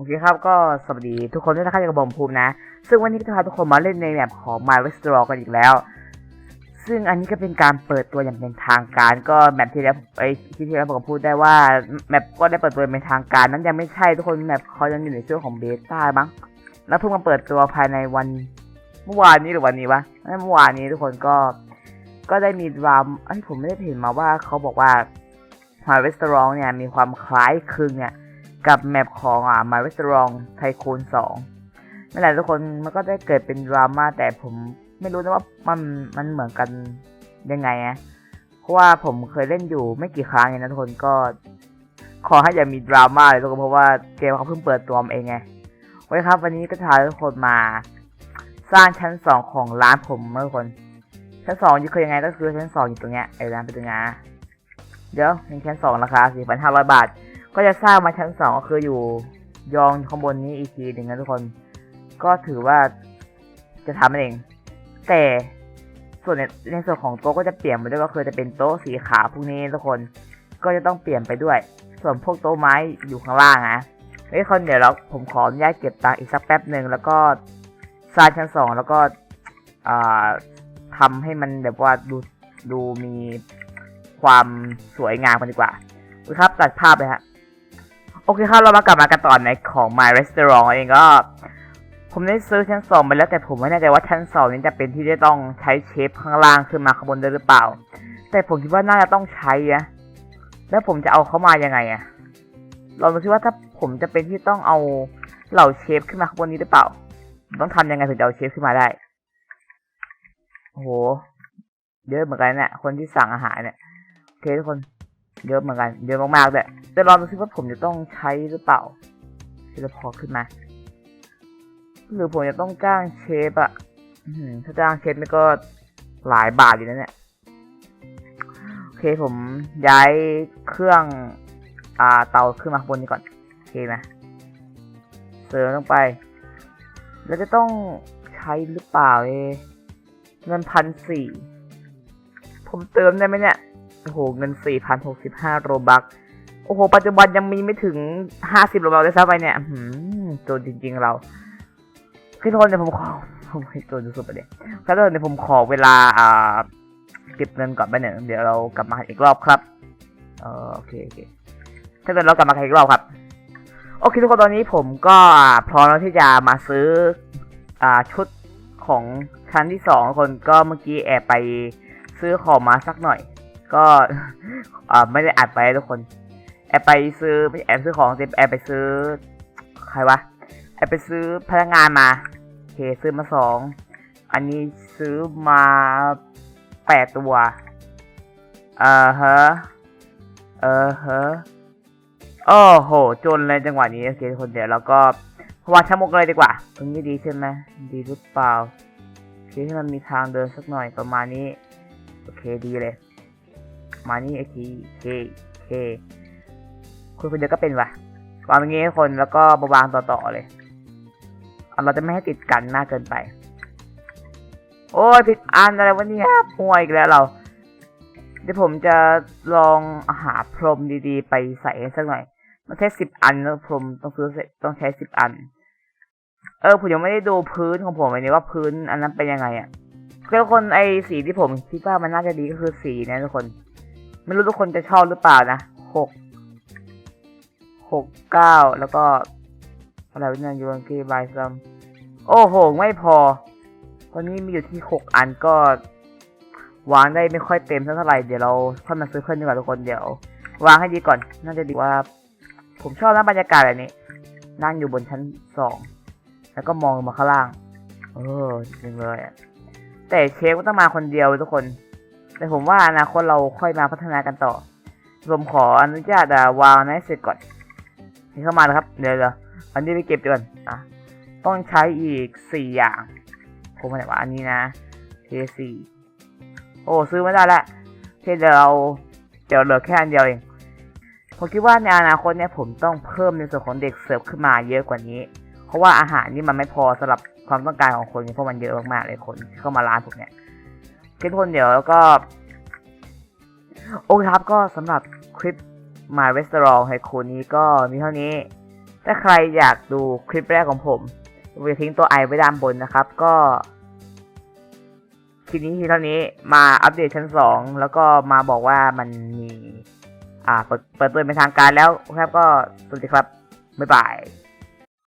โอเคครับก็สวัสดีทุกคนด้วยนะครับอยู่กับผมภูมินะ ซึ่งวันนี้ก็จะพาทุกคนมาเล่นในแบบของ My Restaurant กันอีกแล้ว ซึ่งอันนี้ก็เป็นการเปิดตัวอย่างเป็นทางการ ก็แบบที่แล้วไอ้ที่ที่แล้วผมพูดได้ว่าแมปก็ได้เปิดตัวเป็นทางการ นั้นยังไม่ใช่ทุกคนแมปเขายังอยู่ในช่วงของเบต้าบ้างแล้วเพิ่งมาเปิดตัวภายในวันเมื่อวานนี้หรือวันนี้วะเมื่อวานนี้ทุกคนก็ก็ได้มีดรามไอ้ผมไม่ได้เห็นมาว่าเขาบอกว่า My Restaurant เนี่ยมีความคล้ายคลึงเนี่ย กับแมปของอ่า My Restaurant Tycoon 2นั่นแหละทุกคนมันก็ได้เกิดเป็นดราม่าแต่ผมไม่รู้นะว่ามันมันเหมือนกันยังไงอะเพราะว่าผมเคยเล่นอยู่ไม่กี่ครั้งเองนะทุกคนก็ ขอให้อย่ามีดราม่าเลยทุกคนเพราะว่าเกมเขาเพิ่งเปิดตัวเองไงโอเคครับ วันนี้ก็จะพาทุกคนมา สร้างชั้นสองของร้านผมเมื่อคน ชั้นสองอยู่คือยังไงก็คือชั้นสองอยู่ตรงเนี้ยไอ้ร้านเป็นตรงนี้เดี๋ยวมีชั้นสองราคา4,500บาท ก็จะสร้างมาชั้นสองก็คืออยู่ยองข้างบนนี้อีกทีหนึ่งนะทุกคน ก็ถือว่าจะทำเอง แต่ส่วนในในส่วนของโต๊ะก็จะเปลี่ยนไปด้วยก็คือจะเป็นโต๊ะสีขาวพวกนี้ทุกคน ก็จะต้องเปลี่ยนไปด้วย ส่วนพวกโต๊ะไม้อยู่ข้างล่างนะเฮ้ยคนเดี๋ยวเราผมขออนุญาตเก็บตังค์อีกสักแป๊บหนึ่งแล้วก็สร้างชั้นสองแล้วก็อ่าทำให้มันแบบว่าดูดูมีความสวยงามกันดีกว่าครับตัดภาพเลยฮะ โอเคครับเรามากลับมากันต่อในของ My Restaurant เองก็ ผมได้ซื้อชั้นสองไปแล้วแต่ผมไม่แน่ใจว่าชั้นสองนี้จะเป็นที่ที่ต้องใช้เชฟข้างล่างขึ้นมาข้างบนด้หรือเปล่า แต่ผมคิดว่าน่าจะต้องใช้อะแล้วผมจะเอาเขามายังไงอะลองดูซิว่าถ้าผมจะเป็นที่ต้องเอาเหล่าเชฟขึ้นมาข้างบนนี้หรือเปล่า ต้องทำยังไงถึงจะเอาเชฟขึ้นมาได้โอ้โหเยอะเหมือนกันเนี่ยคนที่สั่งอาหารเนี่ยโอเคทุกคน เยอะเหมือนกัน เยอะมากๆเลยแต่ลอดูซิว่าผมจะต้องใช้หรือเปล่าเทเลพอร์ตขึ้นมาหรือผมจะต้องจ้างเชฟอะถ้าจ้างเชฟนี่ก็หลายบาทอยู่นะเนี่ยโอเคผมย้ายเครื่องอ่าเตาขึ้นมาบนนี้ก่อนโอเคไหมเสริมลงไป แล้วจะต้องใช้หรือเปล่าเอเงินพันสี่ผมเติมได้ไหมเนี่ย โอ้โห เงิน 4,065 โรบัก โอ้โห ปัจจุบันยังมีไม่ถึง 50 โรบักเลยซ้ำไปเนี่ยหืมโจนจริง ๆ เราพี่โทนเดี๋ยผมขอผมให้โจนสุดๆไปเลยครับทุกคนเดี๋ยผมขอเวลาอ่าเก็บเงินก่อนไปหนึ่งเดี๋ยวเรากลับมาอีกรอบครับเออโอเคโอเคถ้าเกิดเรากลับมาอีกรอบครับ โอเคทุกคนตอนนี้ผมก็พร้อมแล้วที่จะมาซื้ออ่าชุดของชั้นที่สองทุกคนก็เมื่อกี้แอบไปซื้อของมาสักหน่อย ก็อ่าไม่ได้อัดไปทุกคน แอบไปซื้อไม่แอบซื้อของสิแอบไปซื้อ ใครวะ แอบไปซื้อพนักงานมาโอเคซื้อมาสอง อันนี้ซื้อมาแปดตัว เออฮะ เออฮะโอ้โห จนเลยจังหวะนี้โอเคทุกคนเดี๋ยวเราก็วางชะมกเลยดีกว่าตรงนี้ดีใช่ไหมดีหรือเปล่าโอเคให้มันมีทางเดินสักหน่อยประมาณนี้ โอเคดีเลย มานี่ไอทีเคเคคุณคนเดียวก็เป็นวะวางตรงนี้ให้คนแล้วก็มาวางต่อๆเลยเอาเราจะไม่ให้ติดกันมากเกินไป โอ้ยผิดอันอะไรวะเนี่ยห่วยอีกแล้วเรา เดี๋ยวผมจะลองหาพรมดีๆ ไปใส่สักหน่อย มันแค่สิบอันแล้วพรมต้องซื้อเสร็จต้องใช้สิบอัน เออผมยังไม่ได้ดูพื้นของผมเลยนี่ว่าพื้นอันนั้นเป็นยังไงอะ่ะทุกคนไอสีที่ผมคิดว่ามันน่าจะดีก็คือสีนะทุกคน ไม่รู้ทุกคนจะชอบหรือเปล่านะหกหกเก้าแล้วก็อะไรวะเนี่ยยูนกีบายซัมโอ้โห ไม่พอ ตอนนี้มีอยู่ที่หกอันก็วางได้ไม่ค่อยเต็มเท่าไหร่เดี๋ยวเราค่อยมาซื้อเพิ่มดีกว่าทุกคนเดี๋ยว วางให้ดีก่อน น่าจะดีว่า ผมชอบนะบรรยากาศแบบนี้ นั่งอยู่บนชั้นสองแล้วก็มองลงมาข้างล่าง เออจริงเลยแต่เชฟก็ต้องมาคนเดียวทุกคน แต่ผมว่าอนาคตเราค่อยมาพัฒนากันต่อ ผมขออนุญาตวางให้เสร็จก่อนให้เข้ามานะครับ เดี๋ยวเดี๋ยวอันนี้ไปเก็บก่อนอะต้องใช้อีกสี่อย่าง ผมหมายว่าอันนี้นะเทสี่โอ้ซื้อไม่ได้ละเทเดี๋ยวเราเดี๋ยวเหลือแค่อันเดียวเองผมคิดว่าในอนาคตเนี่ยผมต้องเพิ่มในส่วนของเด็กเสิร์ฟขึ้นมาเยอะกว่านี้ เพราะว่าอาหารนี่มันไม่พอสำหรับความต้องการของคนเพราะมันเยอะมากๆเลยคนเข้ามาร้านผมเนี่ย ทุกคนเดี๋ยวแล้วก็ โอเคครับก็สำหรับคลิป My Restaurant ให้คุณนี้ก็มีเท่านี้ ถ้าใครอยากดูคลิปแรกของผมผมจะทิ้งตัวไอไว้ด้านบนนะครับ ก็คลิปนี้ทีเท่านี้มาอัปเดตชั้นสองแล้วก็มาบอกว่ามันมี อ่า เปิดเปิดตัวเป็นทางการแล้วครับก็สวัสดีครับ บ๊ายบาย